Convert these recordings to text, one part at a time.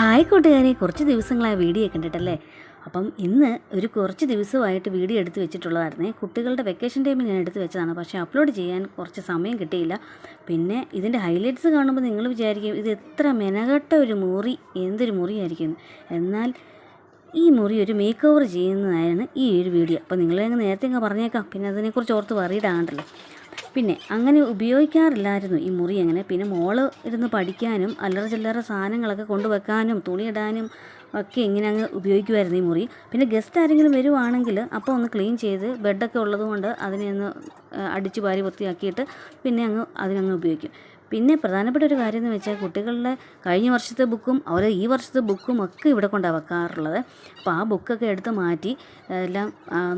Hi കൂട്ടുകാരെ കുറച്ച് ദിവസങ്ങളായി വീഡിയോ കണ്ടിട്ടല്ലേ? അപ്പം ഇന്ന് ഒരു കുറച്ച് ദിവസമായിട്ട് വീഡിയോ എടുത്ത് വെച്ചിട്ടുള്ളതായിരുന്നേ. കുട്ടികളുടെ വെക്കേഷൻ ടൈമിൽ ഞാൻ എടുത്ത് വെച്ചതാണ്. പക്ഷേ അപ്ലോഡ് ചെയ്യാൻ കുറച്ച് സമയം കിട്ടിയില്ല. പിന്നെ ഇതിന്റെ ഹൈലൈറ്റ്സ് കാണുമ്പോൾ നിങ്ങൾ വിചാരിക്കും ഇത് എത്ര മെനകെട്ട ഒരു മുറി എന്തൊരു മുറിയായിരിക്കും. എന്നാൽ ഈ മുറി ഒരു മേക്ക് ഓവർ ചെയ്യുന്നതായിരുന്നു ഈ ഒരു വീഡിയോ. അപ്പോൾ നിങ്ങളെ അങ്ങ് നേരത്തെ അങ്ങ് പറഞ്ഞേക്കാം. പിന്നെ അതിനെക്കുറിച്ച് ഓർത്ത് വറിയിടാണ്ടല്ലോ പിന്നെ അങ്ങനെ ഉപയോഗിക്കാറില്ലായിരുന്നു ഈ മുറി അങ്ങനെ. പിന്നെ മോൾ ഇരുന്ന് പഠിക്കാനും അല്ലറ ചില്ലറ സാധനങ്ങളൊക്കെ കൊണ്ടുവെക്കാനും തുണിയിടാനും ഒക്കെ ഇങ്ങനെ അങ്ങ് ഉപയോഗിക്കുമായിരുന്നു ഈ മുറി. പിന്നെ ഗസ്റ്റ് ആരെങ്കിലും വരുവാണെങ്കിൽ അപ്പോൾ ഒന്ന് ക്ലീൻ ചെയ്ത് ബെഡൊക്കെ ഉള്ളതുകൊണ്ട് അതിനെ ഒന്ന് അടിച്ചു വാരി വൃത്തിയാക്കിയിട്ട് പിന്നെ അങ്ങ് അതിനങ്ങ് ഉപയോഗിക്കും. പിന്നെ പ്രധാനപ്പെട്ട ഒരു കാര്യം എന്ന് വെച്ചാൽ കുട്ടികളുടെ കഴിഞ്ഞ വർഷത്തെ ബുക്കും അതുപോലെ ഈ വർഷത്തെ ബുക്കും ഒക്കെ ഇവിടെ കൊണ്ടാണ് വെക്കാറുള്ളത്. അപ്പോൾ ആ ബുക്കൊക്കെ എടുത്ത് മാറ്റി എല്ലാം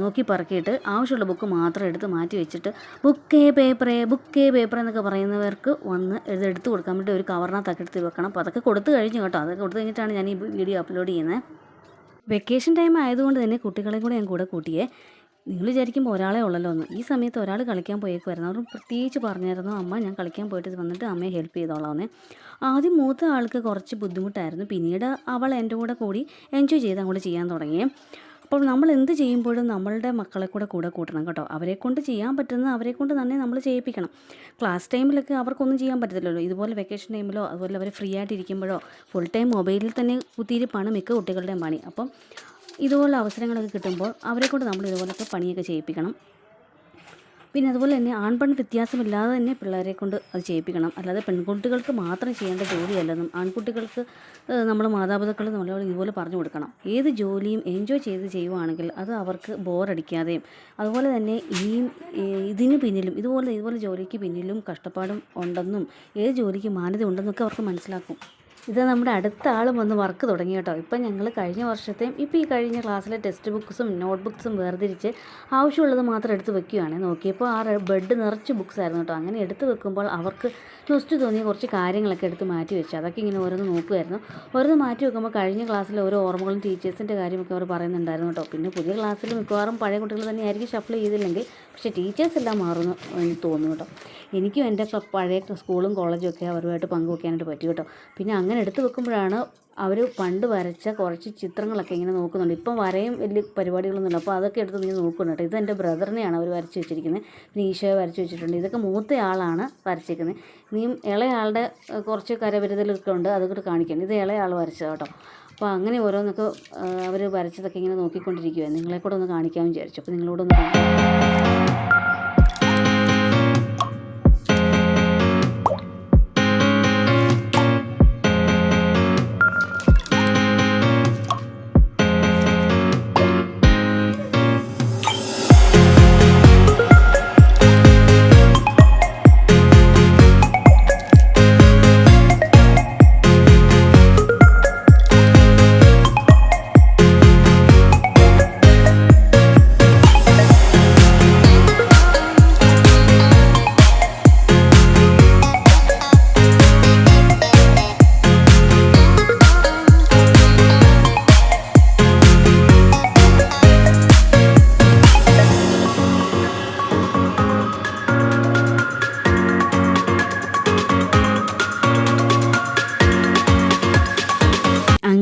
നോക്കി പറക്കിയിട്ട് ആവശ്യമുള്ള ബുക്ക് മാത്രം എടുത്ത് മാറ്റി വെച്ചിട്ട് ബുക്കേ പേപ്പറേ ബുക്കേ പേപ്പർ എന്നൊക്കെ പറയുന്നവർക്ക് വന്ന് ഇത് എടുത്ത് കൊടുക്കാൻ വേണ്ടി ഒരു കവറിനകത്തൊക്കെ എടുത്ത് വെക്കണം. അപ്പോൾ അതൊക്കെ കൊടുത്തു കഴിഞ്ഞു കേട്ടോ. അതൊക്കെ കൊടുത്തു കഴിഞ്ഞിട്ടാണ് ഞാൻ ഈ വീഡിയോ അപ്ലോഡ് ചെയ്യുന്നത്. വെക്കേഷൻ ടൈം ആയതുകൊണ്ട് തന്നെ കുട്ടികളെ കൂടെ ഞാൻ കൂടെ കൂട്ടിയേ. നിങ്ങൾ വിചാരിക്കുമ്പോൾ ഒരാളെ ഉള്ളല്ലോ എന്ന്. ഈ സമയത്ത് ഒരാൾ കളിക്കാൻ പോയേക്കുമായിരുന്നു അവർ പ്രത്യേകിച്ച് പറഞ്ഞായിരുന്നു അമ്മ ഞാൻ കളിക്കാൻ പോയിട്ട് വന്നിട്ട് അമ്മയെ ഹെൽപ്പ് ചെയ്തോളാമെന്ന് ആദ്യം മൂത്ത ആൾക്ക് കുറച്ച് ബുദ്ധിമുട്ടായിരുന്നു. പിന്നീട് അവൾ എന്റെ കൂടെ കൂടി എൻജോയ് ചെയ്ത് അങ്ങോട്ട് ചെയ്യാൻ തുടങ്ങി. അപ്പോൾ നമ്മൾ എന്ത് ചെയ്യുമ്പോഴും നമ്മളുടെ മക്കളെ കൂടെ കൂടെ കൂട്ടണം കേട്ടോ. അവരെ കൊണ്ട് ചെയ്യാൻ പറ്റുന്ന അവരെ കൊണ്ട് തന്നെ നമ്മൾ ചെയ്യിപ്പിക്കണം. ക്ലാസ് ടൈമിലൊക്കെ അവർക്കൊന്നും ചെയ്യാൻ പറ്റത്തില്ലല്ലോ. ഇതുപോലെ വെക്കേഷൻ ടൈമിലോ അതുപോലെ അവർ ഫ്രീ ആയിട്ടിരിക്കുമ്പോഴോ ഫുൾ ടൈം മൊബൈലിൽ തന്നെ കുത്തിയിരിപ്പാണ് മിക്ക കുട്ടികളുടെയും പണി. അപ്പം ഇതുപോലുള്ള അവസരങ്ങളൊക്കെ കിട്ടുമ്പോൾ അവരെ കൊണ്ട് നമ്മൾ ഇതുപോലൊക്കെ പണിയൊക്കെ ചെയ്യിപ്പിക്കണം. പിന്നെ അതുപോലെ തന്നെ ആൺപെൺ വ്യത്യാസമില്ലാതെ തന്നെ പിള്ളേരെ കൊണ്ട് അത് ചെയ്യിപ്പിക്കണം. അല്ലാതെ പെൺകുട്ടികൾക്ക് മാത്രം ചെയ്യേണ്ട ജോലിയല്ലെന്നും ആൺകുട്ടികൾക്ക് നമ്മൾ മാതാപിതാക്കൾ നമ്മൾ ഇതുപോലെ പറഞ്ഞു കൊടുക്കണം. ഏത് ജോലിയും എൻജോയ് ചെയ്ത് ചെയ്യുവാണെങ്കിൽ അത് അവർക്ക് ബോറടിക്കാതെയും അതുപോലെ തന്നെ ഈ ഇതിന് പിന്നിലും ഇതുപോലെ ഇതുപോലെ ജോലിക്ക് പിന്നിലും കഷ്ടപ്പാടും ഉണ്ടെന്നും ഏത് ജോലിക്ക് മാന്യത ഉണ്ടെന്നൊക്കെ അവർക്ക് മനസ്സിലാക്കും. ഇത് നമ്മുടെ അടുത്ത ആളും വന്ന് വർക്ക് തുടങ്ങി കേട്ടോ. ഇപ്പം ഞങ്ങൾ കഴിഞ്ഞ വർഷത്തെയും ഇപ്പോൾ ഈ കഴിഞ്ഞ ക്ലാസ്സിലെ ടെക്സ്റ്റ് ബുക്ക്സും നോട്ട് ബുക്ക്സും വേർതിരിച്ച് ആവശ്യമുള്ളത് മാത്രം എടുത്ത് വെക്കുകയാണ് നോക്കിയപ്പോൾ ആ ബെഡ് നിറച്ച് ബുക്സ് ആയിരുന്നു കേട്ടോ. അങ്ങനെ എടുത്ത് വെക്കുമ്പോൾ അവർക്ക് നൊസ്റ്റ് തോന്നിയ കുറച്ച് കാര്യങ്ങളൊക്കെ എടുത്ത് മാറ്റി വെച്ചു. അതൊക്കെ ഇങ്ങനെ ഓരോന്ന് നോക്കുമായിരുന്നു ഓരോന്ന് മാറ്റി വെക്കുമ്പോൾ കഴിഞ്ഞ ക്ലാസ്സിലെ ഓരോ ഓർമ്മകളും ടീച്ചേഴ്സിന്റെ കാര്യമൊക്കെ അവർ പറയുന്നുണ്ടായിരുന്നു കേട്ടോ. പിന്നെ പുതിയ ക്ലാസ്സിൽ മിക്കവാറും പഴയ കുട്ടികൾ തന്നെയായിരിക്കും ഷഫിൾ ചെയ്തില്ലെങ്കിൽ പക്ഷേ ടീച്ചേഴ്സ് എല്ലാം മാറുന്നു എന്ന് തോന്നുന്നു കേട്ടോ. എനിക്കും എന്റെ പഴയ സ്കൂളും കോളേജും ഒക്കെ അവരുമായിട്ട് പങ്കുവെക്കാനായിട്ട് പറ്റി കേട്ടോ. പിന്നെ അങ്ങനെ എടുത്തു വെക്കുമ്പോഴാണ് അവർ പണ്ട് വരച്ച കുറച്ച് ചിത്രങ്ങളൊക്കെ ഇങ്ങനെ നോക്കുന്നുണ്ട്. ഇപ്പം വരയും വലിയ പരിപാടികളൊന്നുമില്ല. അപ്പോൾ അതൊക്കെ എടുത്ത് നീ നോക്കുന്നുണ്ട് കേട്ടോ. ഇത് എന്റെ ബ്രദറിനെയാണ് അവർ വരച്ച് വെച്ചിരിക്കുന്നത്. പിന്നെ ഈശോയെ വരച്ച് വെച്ചിട്ടുണ്ട്. ഇതൊക്കെ മൂത്ത ആളാണ് വരച്ചിരിക്കുന്നത് ഇനിയും ഇളയാളുടെ കുറച്ച് കരവിരുതലൊക്കെ ഉണ്ട്. അതൊക്കെ കാണിക്കണം ഇത് ഇളയാൾ വരച്ചത് കേട്ടോ. അപ്പോൾ അങ്ങനെ ഓരോന്നൊക്കെ അവർ വരച്ചതൊക്കെ ഇങ്ങനെ നോക്കിക്കൊണ്ടിരിക്കുകയാണ് നിങ്ങളെ കൂടെ ഒന്ന് കാണിക്കാമെന്ന് വിചാരിച്ചു. അപ്പോൾ നിങ്ങളോടൊന്ന്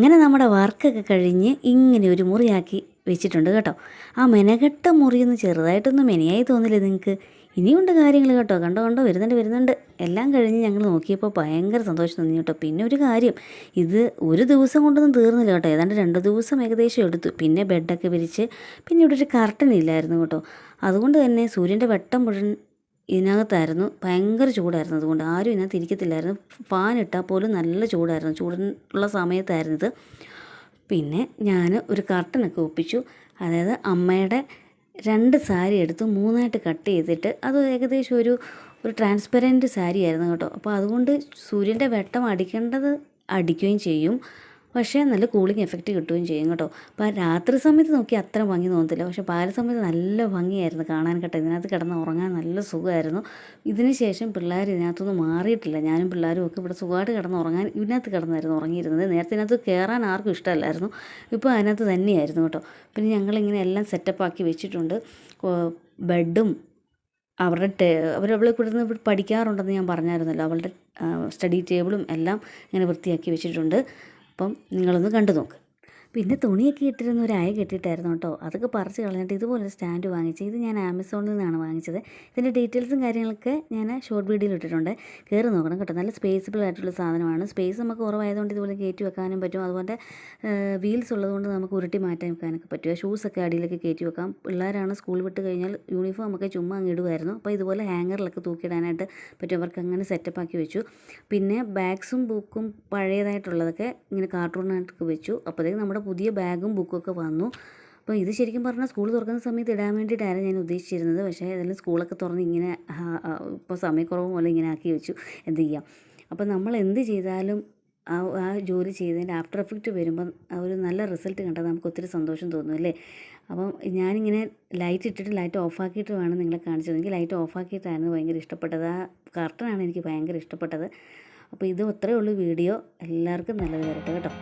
അങ്ങനെ നമ്മുടെ വർക്കൊക്കെ കഴിഞ്ഞ് ഇങ്ങനെ ഒരു മുറിയാക്കി വെച്ചിട്ടുണ്ട് കേട്ടോ. ആ മെനകെട്ട മുറിയൊന്ന് ചെറുതായിട്ടൊന്നും മെനയായി തോന്നില്ല നിങ്ങൾക്ക്? ഇനിയുണ്ട് കാര്യങ്ങൾ കേട്ടോ. കണ്ടോ കണ്ടോ വരുന്നുണ്ട് വരുന്നുണ്ട്. എല്ലാം കഴിഞ്ഞ് ഞങ്ങൾ നോക്കിയപ്പോൾ ഭയങ്കര സന്തോഷം തോന്നി കേട്ടോ. പിന്നെ ഒരു കാര്യം ഇത് ഒരു ദിവസം കൊണ്ടൊന്നും തീർന്നില്ല കേട്ടോ. ഏതാണ്ട് രണ്ട് ദിവസം ഏകദേശം എടുത്തു. പിന്നെ ബെഡൊക്കെ വിരിച്ച് പിന്നെ ഇവിടെ ഒരു കർട്ടൻ ഇല്ലായിരുന്നു കേട്ടോ. അതുകൊണ്ട് തന്നെ സൂര്യന്റെ വെട്ടം മുഴുവൻ ഇതിനകത്തായിരുന്നു ഭയങ്കര ചൂടായിരുന്നു അതുകൊണ്ട് ആരും ഇതിനകത്ത് ഇരിക്കത്തില്ലായിരുന്നു. ഫാൻ ഇട്ടാൽ പോലും നല്ല ചൂടായിരുന്നു. ചൂടുള്ള സമയത്തായിരുന്നു ഇത്. പിന്നെ ഞാൻ ഒരു കർട്ടനൊക്കെ ഒപ്പിച്ചു. അതായത് അമ്മയുടെ രണ്ട് സാരി എടുത്ത് മൂന്നായിട്ട് കട്ട് ചെയ്തിട്ട് അത് ഏകദേശം ഒരു ഒരു ട്രാൻസ്പെറന്റ് സാരി ആയിരുന്നു കേട്ടോ. അപ്പോൾ അതുകൊണ്ട് സൂര്യന്റെ വെട്ടം അടിക്കേണ്ടത് അടിക്കുകയും ചെയ്യും. പക്ഷേ നല്ല കൂളിംഗ് എഫക്റ്റ് കിട്ടുകയും ചെയ്യും കേട്ടോ. അപ്പോൾ രാത്രി സമയത്ത് നോക്കി അത്ര ഭംഗി തോന്നത്തില്ല. പക്ഷേ പാല സമയത്ത് നല്ല ഭംഗിയായിരുന്നു കാണാൻ കേട്ടോ. ഇതിനകത്ത് കിടന്ന് ഉറങ്ങാൻ നല്ല സുഖമായിരുന്നു. ഇതിന് ശേഷം പിള്ളേർ ഇതിനകത്തൊന്നും മാറിയിട്ടില്ല. ഞാനും പിള്ളേരും ഒക്കെ ഇവിടെ സുഖമായിട്ട് കിടന്ന് ഉറങ്ങാൻ ഇതിനകത്ത് കിടന്നായിരുന്നു ഉറങ്ങിയിരുന്നത്. നേരത്തെ ഇതിനകത്ത് കയറാൻ ആർക്കും ഇഷ്ടമല്ലായിരുന്നു. ഇപ്പോൾ അതിനകത്ത് തന്നെയായിരുന്നു കേട്ടോ. പിന്നെ ഞങ്ങളിങ്ങനെ എല്ലാം സെറ്റപ്പാക്കി വെച്ചിട്ടുണ്ട്. ബെഡും അവരുടെ ടേ അവർ അവളെ കൂടെ ഇരുന്ന് ഇവിടെ പഠിക്കാറുണ്ടെന്ന് ഞാൻ പറഞ്ഞായിരുന്നല്ലോ. അവളുടെ സ്റ്റഡി ടേബിളും എല്ലാം ഇങ്ങനെ വൃത്തിയാക്കി വെച്ചിട്ടുണ്ട്. അപ്പം നിങ്ങളൊന്ന് കണ്ടു നോക്ക്. പിന്നെ തുണിയൊക്കെ ഇട്ടിരുന്ന ഒരു അയ കെട്ടിയിട്ടായിരുന്നു കേട്ടോ. അതൊക്കെ പറിച്ച് കളഞ്ഞിട്ട് ഇതുപോലൊരു സ്റ്റാൻഡ് വാങ്ങിച്ചത് ഇത് ഞാൻ ആമസോണിൽ നിന്നാണ് വാങ്ങിച്ചത്. ഇതിന്റെ ഡീറ്റെയിൽസും കാര്യങ്ങളൊക്കെ ഞാൻ ഷോർട്ട് വീഡിയോയിൽ ഇട്ടിട്ടുണ്ട്. കയറി നോക്കണം കേട്ടോ. നല്ല സ്പേസിബിൾ ആയിട്ടുള്ള സാധനമാണ്. സ്പേസ് നമുക്ക് കുറവായതുകൊണ്ട് ഇതുപോലെ കയറ്റി വെക്കാനും പറ്റും. അതുപോലെ വീൽസ് ഉള്ളതുകൊണ്ട് നമുക്ക് ഉരുട്ടി മാറ്റാൻ വെക്കാനൊക്കെ പറ്റും. ഷൂസൊക്കെ അടിയിലൊക്കെ കയറ്റി വെക്കാം. പിള്ളേരാണ് സ്കൂൾ വിട്ട് കഴിഞ്ഞാൽ യൂണിഫോം ഒക്കെ ചുമ്മാ അങ്ങ് ഇടുമായിരുന്നു അപ്പോൾ ഇതുപോലെ ഹാങ്ങറിലൊക്കെ തൂക്കിയിടാനായിട്ട് പറ്റും അവർക്ക് അങ്ങനെ സെറ്റപ്പ് ആക്കി വെച്ചു. പിന്നെ ബാഗ്സും ബുക്കും പഴയതായിട്ടുള്ളതൊക്കെ ഇങ്ങനെ കാർട്ടൂണായിട്ടൊക്കെ വെച്ചു. അപ്പോഴത്തേക്ക് നമ്മുടെ പുതിയ ബാഗും ബുക്കൊക്കെ വന്നു. അപ്പോൾ ഇത് ശരിക്കും പറഞ്ഞാൽ സ്കൂൾ തുറക്കുന്ന സമയത്ത് ഇടാൻ വേണ്ടിയിട്ടായിരുന്നു ഞാൻ ഉദ്ദേശിച്ചിരുന്നത്. പക്ഷേ ഏതായാലും സ്കൂളൊക്കെ തുറന്ന് ഇങ്ങനെ ഇപ്പോൾ സമയക്കുറവ് പോലെ ഇങ്ങനെ ആക്കി വെച്ചു. എന്ത് ചെയ്യാം? അപ്പോൾ നമ്മൾ എന്ത് ചെയ്താലും ആ ആ ജോലി ചെയ്തതിന്റെ ആഫ്റ്റർ എഫക്റ്റ് വരുമ്പോൾ ഒരു നല്ല റിസൾട്ട് കണ്ടാൽ നമുക്ക് ഒത്തിരി സന്തോഷം തോന്നും അല്ലേ? അപ്പം ഞാനിങ്ങനെ ലൈറ്റ് ഇട്ടിട്ട് ലൈറ്റ് ഓഫാക്കിയിട്ട് വേണം നിങ്ങളെ കാണിച്ചത്. എനിക്ക് ലൈറ്റ് ഓഫാക്കിയിട്ടായിരുന്നു ഭയങ്കര ഇഷ്ടപ്പെട്ടത്. ആ കർട്ടനാണ് എനിക്ക് ഭയങ്കര ഇഷ്ടപ്പെട്ടത്. അപ്പോൾ ഇത് അത്രയേ ഉള്ളൂ വീഡിയോ. എല്ലാവർക്കും നല്ലത് വരട്ടെ കേട്ടോ.